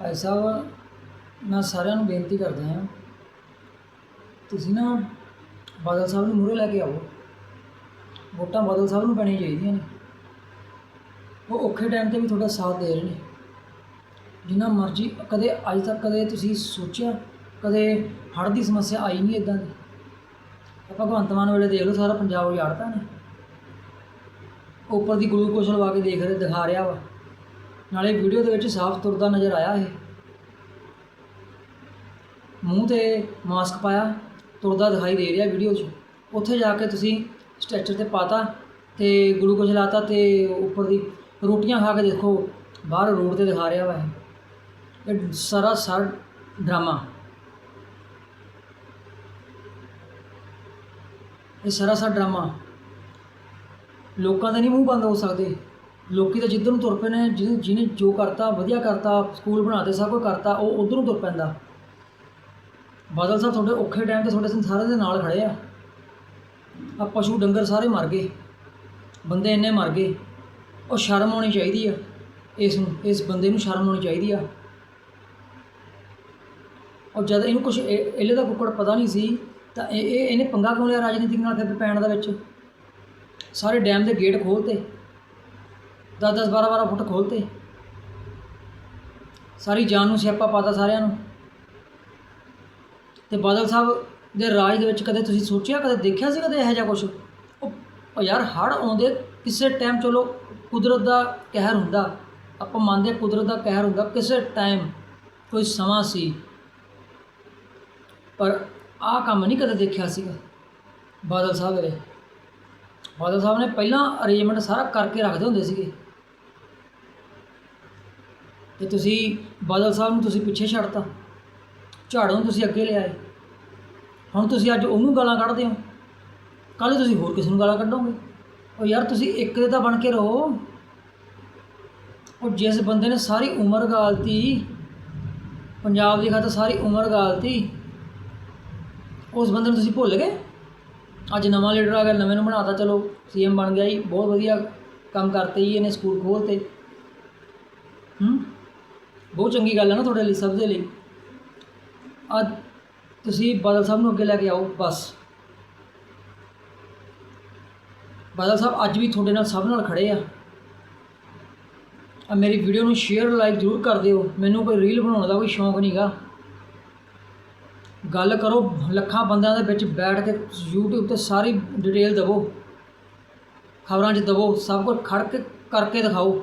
ਭਾਈ ਸਾਹਿਬ, ਮੈਂ ਸਾਰਿਆਂ ਨੂੰ ਬੇਨਤੀ ਕਰਦਾ ਹਾਂ, ਤੁਸੀਂ ਨਾ ਬਾਦਲ ਸਾਹਿਬ ਨੂੰ ਮੂਹਰੇ ਲੈ ਕੇ ਆਓ। ਵੋਟਾਂ ਬਾਦਲ ਸਾਹਿਬ ਨੂੰ ਪੈਣੀਆਂ ਚਾਹੀਦੀਆਂ ਨੇ। ਉਹ ਔਖੇ ਟਾਈਮ ਤੇ ਵੀ ਤੁਹਾਡਾ ਸਾਥ ਦੇ ਰਹੇ ਨੇ। ਜਿੰਨਾ ਮਰਜ਼ੀ, ਕਦੇ ਅੱਜ ਤੱਕ ਕਦੇ ਤੁਸੀਂ ਸੋਚਿਆ, ਕਦੇ ਹੜ੍ਹ ਦੀ ਸਮੱਸਿਆ ਆਈ ਨਹੀਂ ਇਦਾਂ ਦੀ। ਆਪਾਂ ਭਗਵੰਤ ਮਾਨ ਵੇਲੇ ਦੇਖ ਲਓ, ਸਾਰਾ ਪੰਜਾਬ ਉਜਾੜਤਾ ਨੇ। ਉੱਪਰ ਦੀ ਗਲੂਕੋਸ਼ ਲਵਾ ਕੇ ਦੇਖ ਰਹੇ, ਦਿਖਾ ਰਿਹਾ ਵਾ। ਨਾਲੇ ਵੀਡੀਓ ਦੇ ਵਿੱਚ ਸਾਫ਼ ਤੁਰਦਾ ਨਜ਼ਰ ਆਇਆ ਇਹ। ਮੂੰਹ ਤੇ ਮਾਸਕ ਪਾਇਆ, ਤੁਰਦਾ ਦਿਖਾਈ ਦੇ ਰਿਹਾ ਵੀਡੀਓ 'ਚ। ਉੱਥੇ ਜਾ ਕੇ ਤੁਸੀਂ ਸਟ੍ਰੈਚਰ ਤੇ ਪਾਤਾ ਤੇ ਗਲੂਕੋਜ਼ ਲਾਤਾ ਤੇ ਉੱਪਰ ਦੀ ਰੋਟੀਆਂ ਖਾ ਕੇ ਦੇਖੋ, ਬਾਹਰ ਰੋਡ ਤੇ ਦਿਖਾ ਰਿਹਾ ਵਾ ਇਹ। ਇਹ ਸਾਰਾ ਸਾਰ ਡਰਾਮਾ। ਇਹ ਸਾਰਾ ਸਾਰ ਡਰਾਮਾ। ਲੋਕਾਂ ਦੇ ਨਹੀਂ ਮੂੰਹ ਬੰਦ ਹੋ ਸਕਦੇ। ਲੋਕੀ ਤਾਂ ਜਿੱਧਰ ਨੂੰ ਤੁਰ ਪਏ ਨੇ ਜਿਹਨੇ ਜਿਹਨੇ ਜੋ ਕਰਤਾ, ਵਧੀਆ ਕਰਤਾ, ਸਕੂਲ ਬਣਾਤੇ ਸਭ ਕੁਝ ਕਰਤਾ, ਉਹ ਉਧਰ ਨੂੰ ਤੁਰ ਪੈਂਦਾ। ਬਾਦਲ ਸਾਹਿਬ ਤੁਹਾਡੇ ਔਖੇ ਟਾਈਮ ਤੇ ਤੁਹਾਡੇ ਸੰਸਾਰਾਂ ਦੇ ਨਾਲ ਖੜੇ ਆ। ਆ ਪਸ਼ੂ ਡੰਗਰ ਸਾਰੇ ਮਰ ਗਏ। ਬੰਦੇ ਇੰਨੇ ਮਰ ਗਏ। ਉਹ ਸ਼ਰਮ ਆਉਣੀ ਚਾਹੀਦੀ ਆ, ਇਸ ਨੂੰ, ਇਸ ਬੰਦੇ ਨੂੰ ਸ਼ਰਮ ਆਉਣੀ ਚਾਹੀਦੀ ਆ। ਔਰ ਜਦ ਇਹਨੂੰ ਕੁਝ ਇਹਲੇ ਦਾ ਕੁੱਕੜ ਪਤਾ ਨਹੀਂ ਸੀ, ਤਾਂ ਇਹ ਇਹਨੇ ਪੰਗਾ ਕਿਉਂ ਲਿਆ ਰਾਜਨੀਤਿਕ ਨਾਲ ਫਿਰ ਪੈਣ ਦਾ ਵਿੱਚ? ਸਾਰੇ ਡੈਮ ਦੇ ਗੇਟ ਖੋਲਤੇ। 10 10 12 12 ਫੁੱਟ ਖੋਲਤੇ। ਸਾਰੀ ਜਾਨ ਨੂੰ ਸਿਆਪਾ ਪਾਤਾ ਸਾਰਿਆਂ ਨੂੰ। ਤੇ ਬਾਦਲ ਸਾਹਿਬ ਦੇ ਰਾਜ ਦੇ ਵਿੱਚ ਕਦੇ ਤੁਸੀਂ ਸੋਚਿਆ, ਕਦੇ ਦੇਖਿਆ ਸੀ ਕਦੇ ਇਹੋ ਜਿਹਾ ਕੁਝ ਉਹ ਯਾਰ ਹੜ ਆਉਂਦੇ ਕਿਸੇ ਟਾਈਮ ਚਲੋ ਕੁਦਰਤ ਦਾ ਕਹਿਰ ਹੁੰਦਾ। ਆਪਾਂ ਮੰਨਦੇ ਹਾਂ ਕੁਦਰਤ ਦਾ ਕਹਿਰ ਹੁੰਦਾ ਕਿਸੇ ਟਾਈਮ, ਕੋਈ ਸਮਾਂ ਸੀ। ਪਰ ਆਹ ਕੰਮ ਨਹੀਂ ਕਦੇ ਦੇਖਿਆ ਸੀਗਾ ਬਾਦਲ ਸਾਹਿਬ ਵੇਲੇ ਬਾਦਲ ਸਾਹਿਬ ਨੇ ਪਹਿਲਾਂ ਅਰੇਂਜਮੈਂਟ ਸਾਰਾ ਕਰਕੇ ਰੱਖਦੇ ਹੁੰਦੇ ਸੀਗੇ। ਤੇ ਤੁਸੀਂ ਬਾਦਲ ਸਾਹਿਬ ਨੂੰ ਤੁਸੀਂ ਪਿੱਛੇ ਛੱਡਤਾ। ਝਾੜੂ ਨੂੰ ਤੁਸੀਂ ਅੱਗੇ ਲਿਆਏ। ਹੁਣ ਤੁਸੀਂ ਅੱਜ ਉਹਨੂੰ ਗਾਲਾਂ ਕੱਢਦੇ ਹੋ। ਕੱਲ੍ਹ ਤੁਸੀਂ ਹੋਰ ਕਿਸੇ ਨੂੰ ਗਾਲਾਂ ਕੱਢੋਗੇ? ਉਹ ਯਾਰ ਤੁਸੀਂ ਇੱਕ ਦੇ ਤਾਂ ਬਣ ਕੇ ਰਹੋ। ਉਹ ਜਿਸ ਬੰਦੇ ਨੇ ਸਾਰੀ ਉਮਰ ਗਾਲਤੀ, ਪੰਜਾਬ ਦੀ ਖਾਤਰ ਸਾਰੀ ਉਮਰ ਗਾਲਤੀ, ਉਸ ਬੰਦੇ ਨੂੰ ਤੁਸੀਂ ਭੁੱਲ ਗਏ? ਅੱਜ ਨਵਾਂ ਲੀਡਰ ਆ ਗਿਆ, ਨਵੇਂ ਨੂੰ ਬਣਾਤਾ, ਚਲੋ ਸੀਐਮ ਬਣ ਗਿਆ ਜੀ, ਬਹੁਤ ਵਧੀਆ ਕੰਮ ਕਰਤੇ ਜੀ ਇਹਨੇ ਸਕੂਲ ਖੋਲ੍ਹਤੇ ਹੂੰ? ਬਹੁਤ ਚੰਗੀ ਗੱਲ ਹੈ ਨਾ ਤੁਹਾਡੇ ਲਈ, ਸਭ ਦੇ ਲਈ। ਅੱਜ ਤੁਸੀਂ ਬਾਦਲ ਸਾਹਿਬ ਨੂੰ ਅੱਗੇ ਲੈ ਕੇ ਆਓ, ਬਸ। ਬਾਦਲ ਸਾਹਿਬ ਅੱਜ ਵੀ ਤੁਹਾਡੇ ਨਾਲ ਸਭ ਨਾਲ ਖੜੇ ਆ। ਆ ਮੇਰੀ ਵੀਡੀਓ ਨੂੰ ਸ਼ੇਅਰ ਲਾਈਕ ਜ਼ਰੂਰ ਕਰ ਦਿਓ। ਮੈਨੂੰ ਕੋਈ ਰੀਲ ਬਣਾਉਣ ਦਾ ਕੋਈ ਸ਼ੌਂਕ ਨਹੀਂਗਾ ਗੱਲ ਕਰੋ, ਲੱਖਾਂ ਬੰਦਿਆਂ ਦੇ ਵਿੱਚ ਬੈਠ ਕੇ YouTube ਤੇ ਸਾਰੀ ਡਿਟੇਲ ਦਵੋ। ਖਬਰਾਂ 'ਚ ਦਵੋ, ਸਭ ਕੁਝ ਖੜ ਕੇ ਕਰਕੇ ਦਿਖਾਓ।